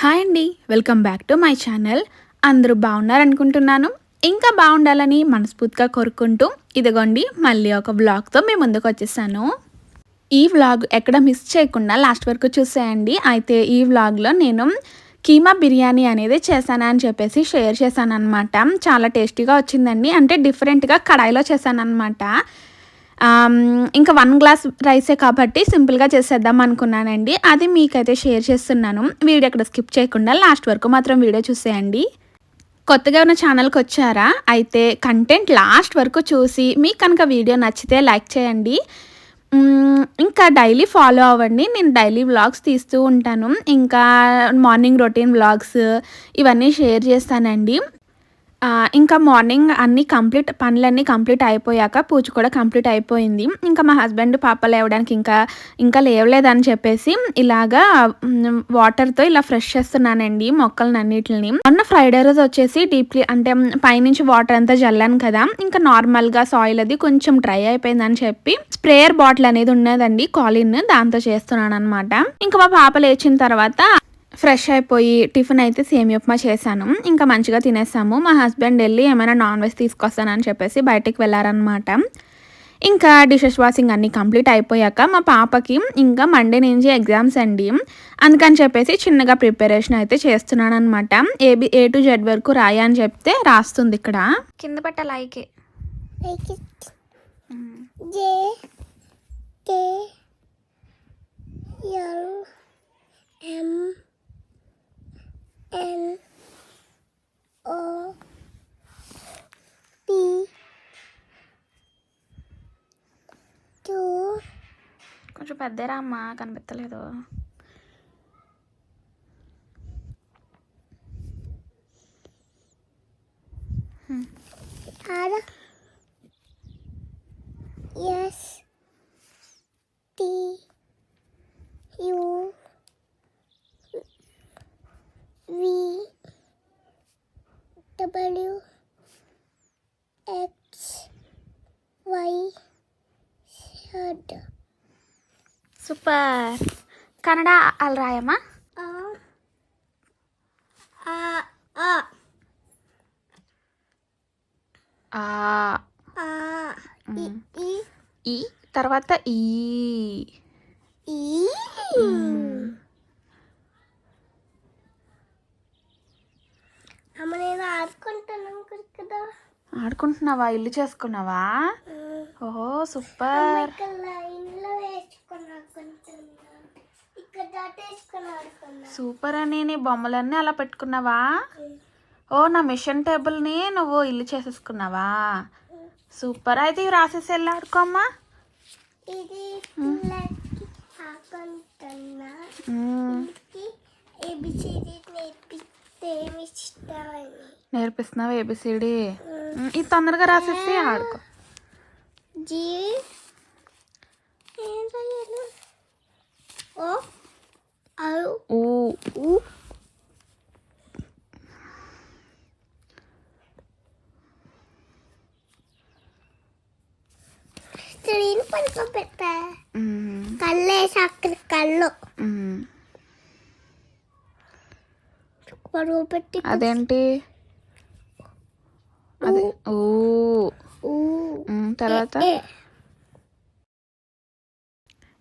Hi అండి welcome back to my channel. అందరూ బాగున్నారనుకుంటున్నాను. ఇంకా బాగుండాలని మనస్ఫూర్తిగా కోరుకుంటూ ఇదిగోండి మళ్ళీ ఒక వ్లాగ్తో మేము ముందుకు వచ్చేసాను. ఈ వ్లాగ్ ఎక్కడ మిస్ చేయకుండా లాస్ట్ వరకు చూసేయండి. అయితే ఈ వ్లాగ్లో నేను కీమా బిర్యానీ అనేది చేశానని చెప్పేసి షేర్ చేశాను అనమాట చాలా టేస్టీగా వచ్చిందండి. అంటే డిఫరెంట్గా కడాయిలో చేశాను అనమాట ఇంకా వన్ గ్లాస్ రైసే కాబట్టి సింపుల్గా చేసేద్దాం అనుకున్నానండి. అది మీకైతే షేర్ చేస్తున్నాను. వీడియో అక్కడ స్కిప్ చేయకుండా లాస్ట్ వరకు మాత్రం వీడియో చూసేయండి. కొత్తగా ఉన్న ఛానల్కి వచ్చారా? అయితే కంటెంట్ లాస్ట్ వరకు చూసి మీకు కనుక వీడియో నచ్చితే లైక్ చేయండి. ఇంకా డైలీ ఫాలో అవ్వండి. నేను డైలీ వ్లాగ్స్ తీస్తూ ఉంటాను. ఇంకా మార్నింగ్ రొటీన్ వ్లాగ్స్ ఇవన్నీ షేర్ చేస్తానండి. ఇంకా మార్నింగ్ అన్ని కంప్లీట్ పనులన్నీ కంప్లీట్ అయిపోయాక పూజ కూడా కంప్లీట్ అయిపోయింది. ఇంకా మా హస్బెండ్ పాప లేవడానికి ఇంకా ఇంకా లేవలేదని చెప్పేసి ఇలాగా వాటర్తో ఇలా ఫ్రెష్ చేస్తున్నానండి మొక్కలను అన్నిటిని మొన్న ఫ్రైడే రోజు వచ్చేసి డీప్లీ అంటే పైనుంచి వాటర్ అంతా జల్లాను కదా. ఇంకా నార్మల్గా సాయిల్ అది కొంచెం డ్రై అయిపోయిందని చెప్పి స్ప్రేయర్ బాటిల్ అనేది ఉన్నదండి కాలిన్ దాంతో చేస్తున్నాను అనమాట ఇంకా మా పాప లేచిన తర్వాత ఫ్రెష్ అయిపోయి టిఫిన్ అయితే సేమి ఉప్మా చేశాను. ఇంకా మంచిగా తినేసాము. మా హస్బెండ్ వెళ్ళి ఏమైనా నాన్ వెజ్ తీసుకొస్తానని చెప్పేసి బయటికి వెళ్ళారనమాట ఇంకా డిషెస్ వాషింగ్ అన్నీ కంప్లీట్ అయిపోయాక మా పాపకి ఇంకా మండే నుంచి ఎగ్జామ్స్ అండి. అందుకని చెప్పేసి చిన్నగా ప్రిపరేషన్ అయితే చేస్తున్నాను అనమాట ఏబి ఏ టు జెడ్ వరకు రాయ అని చెప్తే రాస్తుంది ఇక్కడ. కింద పెట్ట లైకే J పెద్దరా అమ్మ కనిపించలేదు S. T. U. V. W. X. Y. Shirt super. Kannada అలా I ఈ తర్వాత ఈ. ఆడుకుంటున్నావా? ఇల్లు చేసుకున్నావా? ఓహో సూపర్. సూపర్ అని నీ బొమ్మలన్నీ అలా పెట్టుకున్నావా? ఓ నా మిషన్ టేబుల్ని నువ్వు ఇల్లు చేసేసుకున్నావా? సూపర్. అయితే ఇవి రాసేసి వెళ్ళి ఆడుకోమ్మా. ఇది పిల్లకి ఆడుకుంటున్నా. మ్మ్. ఇది ఏబిసిడి నేర్పిస్తే ఏమి ఇష్టమని నేర్పిస్తున్నావా ఏబిసిడి ఇది తొందరగా రాసేసి ఆడుకో. జీ. ఓ అవు ఊ ఊ కళ్ళేసి అక్కడ కళ్ళు. పెట్టి అదేంటి? అదే. మ్మ్. తర్వాత.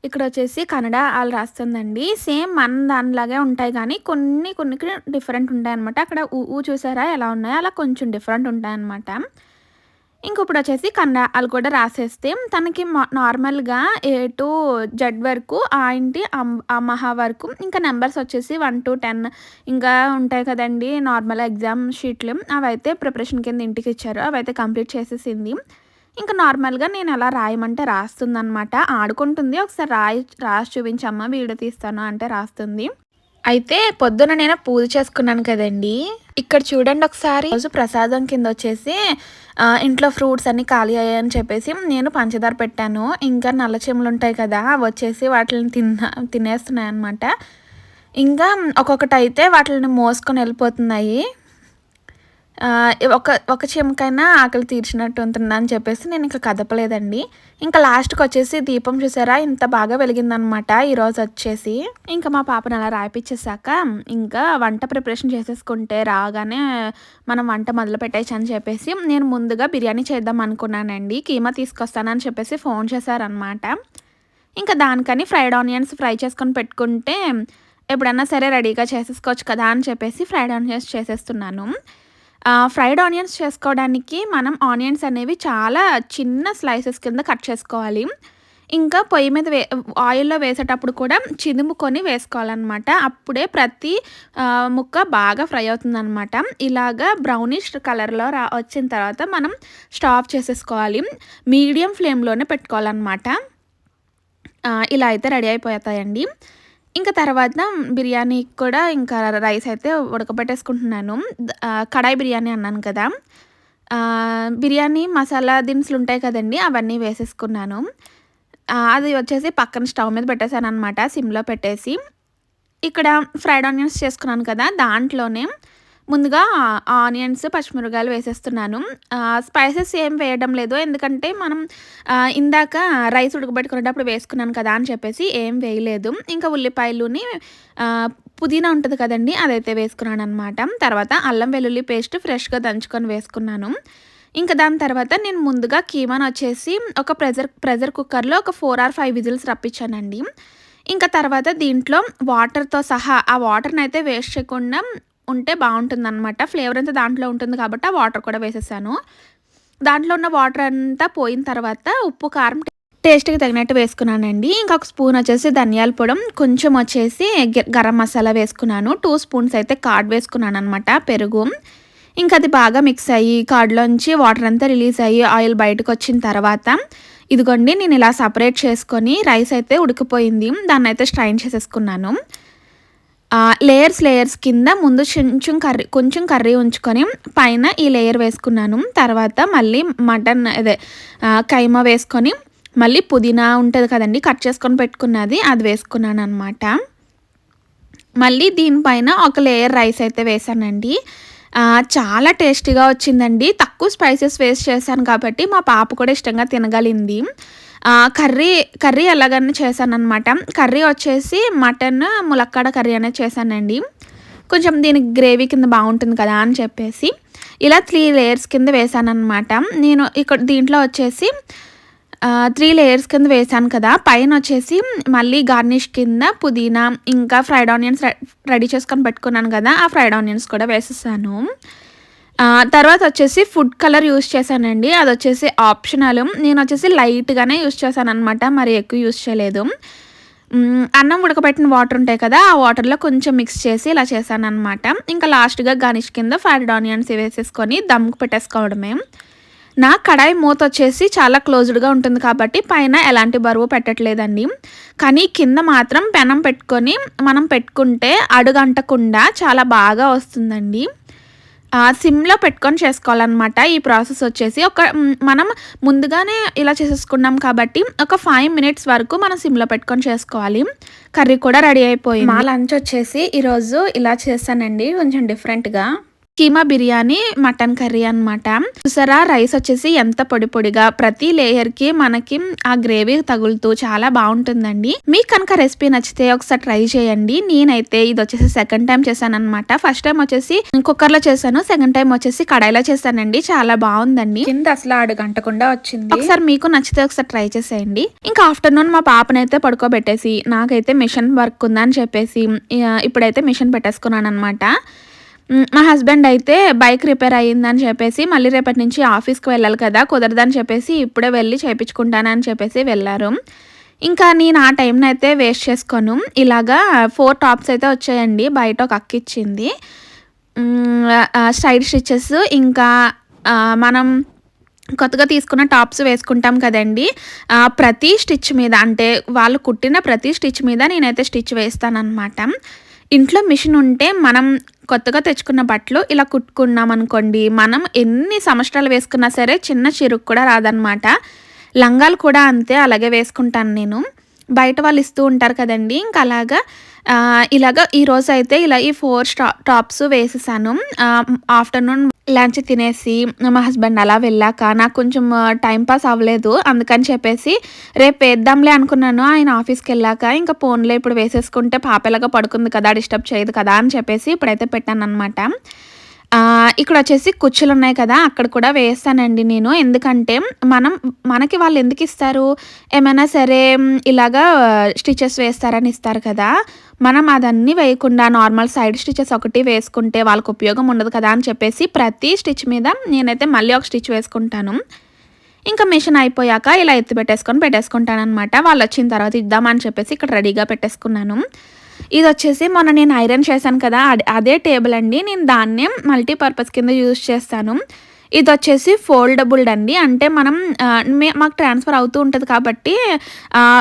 ఇక్కడ వచ్చేసి కన్నడ వాళ్ళు రాస్తుందండి. సేమ్ మన దానిలాగే ఉంటాయి కానీ కొన్ని కొన్ని డిఫరెంట్ ఉంటాయి అనమాట అక్కడ ఊ చూసారా? ఎలా ఉన్నాయో? అలా కొంచెం డిఫరెంట్ ఉంటాయి అనమాట ఇంకొకటి ఇప్పుడు వచ్చేసి కన్నడ కూడా రాసేస్తే తనకి మా- నార్మల్గా ఏ టు జడ్ వరకు ఆ ఇంటి అమ్- వరకు ఇంకా నెంబర్స్ వచ్చేసి వన్ టు టెన్ ఇంకా ఉంటాయి కదండి నార్మల్ ఎగ్జామ్ షీట్లు. అవైతే ప్రిపరేషన్ కింద ఇంటికి ఇచ్చారు. అవైతే కంప్లీట్ చేసేసింది. ఇంకా నార్మల్గా నేను ఎలా రాయమంటే రాస్తుంది అనమాట ఆడుకుంటుంది. ఒకసారి రాయి రాసి చూపించమ్మా వీడియో తీస్తాను అంటే రాస్తుంది. అయితే పొద్దున నేను పూజ చేసుకున్నాను కదండి. ఇక్కడ చూడండి ఒకసారి. రోజు ప్రసాదం కింద వచ్చేసి ఇంట్లో ఫ్రూట్స్ అన్ని ఖాళీ అయ్యాయని చెప్పేసి నేను పంచదార పెట్టాను. ఇంకా నల్ల చెములు ఉంటాయి కదా అవి వచ్చేసి వాటిని తిన్న తినేస్తున్నాయి అనమాట ఇంకా ఒక్కొక్కటి అయితే వాటిని మోసుకొని వెళ్ళిపోతున్నాయి. ఒక ఒక చెమకైనా ఆకలి తీర్చినట్టు ఉంటుందని చెప్పేసి నేను ఇంకా కదపలేదండి. ఇంకా లాస్ట్కి వచ్చేసి దీపం చూసారా? ఇంత బాగా వెలిగిందనమాట. ఈరోజు వచ్చేసి ఇంకా మా పాపను అలా రాయిపించేసాక ఇంకా వంట ప్రిపరేషన్ చేసేసుకుంటే రాగానే మనం వంట మొదలు పెట్టేయచ్చు అని చెప్పేసి నేను ముందుగా బిర్యానీ చేద్దాం అనుకున్నానండి. కీమా తీసుకొస్తానని చెప్పేసి ఫోన్ చేశారనమాట. ఇంకా దానికని ఫ్రైడ్ ఆనియన్స్ ఫ్రై చేసుకొని పెట్టుకుంటే ఎప్పుడన్నా సరే రెడీగా చేసేసుకోవచ్చు కదా అని చెప్పేసి ఫ్రైడ్ ఆనియన్స్ చేసేస్తున్నాను. ఫ్రైడ్ ఆనియన్స్ చేసుకోవడానికి మనం ఆనియన్స్ అనేవి చాలా చిన్న స్లైసెస్ కింద కట్ చేసుకోవాలి. ఇంకా పొయ్యి మీద వే ఆయిల్లో వేసేటప్పుడు కూడా చిదుముకొని వేసుకోవాలన్నమాట. అప్పుడే ప్రతి ముక్క బాగా ఫ్రై అవుతుందన్నమాట. ఇలాగా బ్రౌనిష్ కలర్లో రా వచ్చిన తర్వాత మనం స్టాప్ చేసేసుకోవాలి. మీడియం ఫ్లేమ్లోనే పెట్టుకోవాలన్నమాట. ఇలా అయితే రెడీ అయిపోతాయండి. ఇంకా తర్వాత బిర్యానీ కూడా ఇంకా రైస్ అయితే ఉడకబెట్టేసుకుంటున్నాను. కడాయి బిర్యానీ అన్నాను కదా. బిర్యానీ మసాలా దినుసులు ఉంటాయి కదండి అవన్నీ వేసేసుకున్నాను. అది వచ్చేసి పక్కన స్టవ్ మీద పెట్టేశాను అనమాట సిమ్లో పెట్టేసి. ఇక్కడ ఫ్రైడ్ ఆనియన్స్ చేసుకున్నాను కదా దాంట్లోనే ముందుగా ఆనియన్స్ పచ్చిమిరకాయలు వేసేస్తున్నాను. స్పైసెస్ ఏం వేయడం లేదు. ఎందుకంటే మనం ఇందాక రైస్ ఉడకబెట్టుకునేటప్పుడు వేసుకున్నాను కదా అని చెప్పేసి ఏం వేయలేదు. ఇంకా ఉల్లిపాయలుని పుదీనా ఉంటుంది కదండి అదైతే వేసుకున్నాను అనమాట తర్వాత అల్లం వెల్లుల్లి పేస్ట్ ఫ్రెష్గా దంచుకొని వేసుకున్నాను. ఇంకా దాని తర్వాత నేను ముందుగా కీమాను వచ్చేసి ఒక ప్రెజర్ ప్రెజర్ కుక్కర్లో ఒక ఫోర్ ఆర్ ఫైవ్ విజిల్స్ రప్పించానండి. ఇంకా తర్వాత దీంట్లో వాటర్తో సహా ఆ వాటర్ని అయితే వేస్ట్ చేయకుండా ఉంటే బాగుంటుంది అనమాట ఫ్లేవర్ అంతా దాంట్లో ఉంటుంది కాబట్టి ఆ వాటర్ కూడా వేసేసాను. దాంట్లో ఉన్న వాటర్ అంతా పోయిన తర్వాత ఉప్పు కారం టేస్ట్కి తగినట్టు వేసుకున్నానండి. ఇంకొక స్పూన్ వచ్చేసి ధనియాల పొడం కొంచెం వచ్చేసి గరం మసాలా వేసుకున్నాను. టూ స్పూన్స్ అయితే కార్డ్ వేసుకున్నాను అనమాట పెరుగు. ఇంకా అది బాగా మిక్స్ అయ్యి కార్డ్లోంచి వాటర్ అంతా రిలీజ్ అయ్యి ఆయిల్ బయటకు వచ్చిన తర్వాత ఇదిగోండి నేను ఇలా సపరేట్ చేసుకొని రైస్ అయితే ఉడికిపోయింది. దాన్ని అయితే స్ట్రైన్ చేసేసుకున్నాను. లేయర్స్ లేయర్స్ కింద ముందు కొంచెం కర్రీ కొంచెం కర్రీ ఉంచుకొని పైన ఈ లేయర్ వేసుకున్నాను. తర్వాత మళ్ళీ మటన్ అదే కైమా వేసుకొని మళ్ళీ పుదీనా ఉంటుంది కదండి కట్ చేసుకొని పెట్టుకున్నది అది వేసుకున్నాను అనమాట మళ్ళీ దీనిపైన ఒక లేయర్ రైస్ అయితే వేసానండి చాలా టేస్టీగా వచ్చిందండి. తక్కువ స్పైసెస్ వేస్ట్ చేశాను కాబట్టి మా పాప కూడా ఇష్టంగా తినగలింది. కర్రీ కర్రీ ఎలాగని చేశానమాట కర్రీ వచ్చేసి మటన్ ములక్కాడ కర్రీ అనేది చేశానండి. కొంచెం దీనికి గ్రేవీ కింద బాగుంటుంది కదా అని చెప్పేసి ఇలా త్రీ లేయర్స్ కింద వేసాను అనమాట నేను ఇక్కడ దీంట్లో వచ్చేసి త్రీ లేయర్స్ కింద వేసాను కదా. పైన వచ్చేసి మళ్ళీ గార్నిష్ కింద పుదీనా ఇంకా ఫ్రైడ్ ఆనియన్స్ రెడీ చేసుకొని పెట్టుకున్నాను కదా. ఆ ఫ్రైడ్ ఆనియన్స్ కూడా వేసేసాను. తర్వాత వచ్చేసి ఫుడ్ కలర్ యూస్ చేశానండి. అది వచ్చేసి ఆప్షనల్. నేను వచ్చేసి లైట్గానే యూస్ చేశాను అనమాట మరి ఎక్కువ యూస్ చేయలేదు. అన్నం ఉడకబెట్టిన వాటర్ ఉంటాయి కదా ఆ వాటర్లో కొంచెం మిక్స్ చేసి ఇలా చేశాను అనమాట ఇంకా లాస్ట్గా గార్నిష్ కింద ఫ్రైడ్ ఆనియన్స్ వేసేసుకొని దమ్ముకు పెట్టేసుకోవడమే. నా కడాయి మూత వచ్చేసి చాలా క్లోజ్డ్గా ఉంటుంది కాబట్టి పైన ఎలాంటి బరువు పెట్టట్లేదండి. కానీ కింద మాత్రం పెనం పెట్టుకొని మనం పెట్టుకుంటే అడుగంటకుండా చాలా బాగా వస్తుందండి. సిమ్లో పెట్టుకొని చేసుకోవాలన్నమాట. ఈ ప్రాసెస్ వచ్చేసి ఒక మనం ముందుగానే ఇలా చేసేసుకున్నాం కాబట్టి ఒక ఫైవ్ మినిట్స్ వరకు మనం సిమ్లో పెట్టుకొని చేసుకోవాలి. కర్రీ కూడా రెడీ అయిపోయింది. మా లంచ్ వచ్చేసి ఈరోజు ఇలా చేశానండి కొంచెం డిఫరెంట్గా కీమా బిర్యానీ మటన్ కర్రీ అన్నమాట. చూసారా? రైస్ వచ్చేసి ఎంత పొడి పొడిగా ప్రతి లేయర్కి మనకి ఆ గ్రేవీ తగులుతూ చాలా బాగుంటుందండి. మీకు కనుక రెసిపీ నచ్చితే ఒకసారి ట్రై చేయండి. నేనైతే ఇది వచ్చేసి సెకండ్ టైం చేశాను అనమాట ఫస్ట్ టైం వచ్చేసి కుక్కర్లో చేశాను సెకండ్ టైం వచ్చేసి కడాయిలో చేశానండి. చాలా బాగుందండి. కింద అసలు ఆడు గంటకుండా వచ్చింది. ఒకసారి మీకు నచ్చితే ఒకసారి ట్రై చేసేయండి. ఇంకా ఆఫ్టర్నూన్ మా పాపనైతే పడుకోబెట్టేసి నాకైతే మిషన్ వర్క్ ఉందని చెప్పేసి ఇప్పుడైతే మిషన్ పెట్టేసుకున్నాను అనమాట మా హస్బెండ్ అయితే బైక్ రిపేర్ అయ్యిందని చెప్పేసి మళ్ళీ రేపటి నుంచి ఆఫీస్కి వెళ్ళాలి కదా కుదరదని చెప్పేసి ఇప్పుడే వెళ్ళి చేయించుకుంటానని చెప్పేసి వెళ్ళారు. ఇంకా నేను ఆ టైంని అయితే వేస్ట్ చేసుకోను. ఇలాగా ఫోర్ టాప్స్ అయితే వచ్చాయండి బయట ఒక అక్కిచ్చింది స్టైల్ సైడ్ స్టిచెస్ ఇంకా మనం కొత్తగా తీసుకున్న టాప్స్ వేసుకుంటాం కదండి ప్రతి స్టిచ్ మీద అంటే వాళ్ళు కుట్టిన ప్రతి స్టిచ్ మీద నేనైతే స్టిచ్ వేస్తానన్నమాట. ఇంట్లో మిషన్ ఉంటే మనం కొత్తగా తెచ్చుకున్న బట్టలు ఇలా కుట్టుకున్నాం అనుకోండి మనం ఎన్ని సంవత్సరాలు వేసుకున్నా సరే చిన్న చిరుకు కూడా రాదనమాట లంగాలు కూడా అంతే అలాగే వేసుకుంటాను నేను. బయట వాళ్ళు ఇస్తూ ఉంటారు కదండి. ఇంకా అలాగా ఇలాగ ఈరోజు అయితే ఇలా ఈ ఫోర్ స్టా టాప్స్ వేసేసాను. ఆఫ్టర్నూన్ లంచ్ తినేసి మా హస్బెండ్ అలా వెళ్ళాక నాకు కొంచెం టైం పాస్ అవ్వలేదు. అందుకని చెప్పేసి రేపు వేద్దాంలే అనుకున్నాను. ఆయన ఆఫీస్కి వెళ్ళాక ఇంకా ఫోన్లో ఇప్పుడు వేసేసుకుంటే పాపలాగా పడుకుంది కదా డిస్టర్బ్ చేయదు కదా అని చెప్పేసి ఇప్పుడైతే పెట్టాను అనమాట ఇక్కడ వచ్చేసి కుచ్చులు ఉన్నాయి కదా అక్కడ కూడా వేస్తానండి నేను. ఎందుకంటే మనం మనకి వాళ్ళు ఎందుకు ఇస్తారు? ఏమైనా సరే ఇలాగా స్టిచెస్ వేస్తారని ఇస్తారు కదా. మనం అదన్నీ వేయకుండా నార్మల్ సైడ్ స్టిచెస్ ఒకటి వేసుకుంటే వాళ్ళకి ఉపయోగం ఉండదు కదా అని చెప్పేసి ప్రతి స్టిచ్ మీద నేనైతే మళ్ళీ ఒక స్టిచ్ వేసుకుంటాను. ఇంకా మిషన్ అయిపోయాక ఇలా ఎత్తి పెట్టేసుకొని పెట్టేసుకుంటాను అనమాట వాళ్ళు వచ్చిన తర్వాత ఇద్దామని చెప్పేసి ఇక్కడ రెడీగా పెట్టేసుకున్నాను. ఇది వచ్చేసి మొన్న నేను ఐరన్ చేశాను కదా అదే- అదే టేబుల్ అండి. నేను దాన్నే మల్టీపర్పస్ కింద యూజ్ చేస్తాను. ఇది వచ్చేసి ఫోల్డబుల్డ్ అండి. అంటే మనం మే- మాకు ట్రాన్స్ఫర్ అవుతూ ఉంటుంది కాబట్టి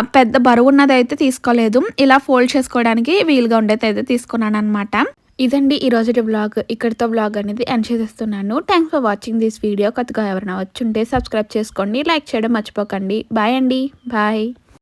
పెద్ద బరువు ఉన్నది అయితే తీసుకోలేదు. ఇలా ఫోల్డ్ చేసుకోవడానికి వీలుగా ఉండేది అయితే తీసుకున్నాను అనమాట ఇదండి ఈరోజు బ్లాగ్. ఇక్కడితో బ్లాగ్ అనేది ఎండ్ చేసేస్తున్నాను. Thanks for watching this video కొత్తగా ఎవరైనా వచ్చుంటే సబ్స్క్రైబ్ చేసుకోండి. లైక్ చేయడం మర్చిపోకండి. బాయ్ అండి. బాయ్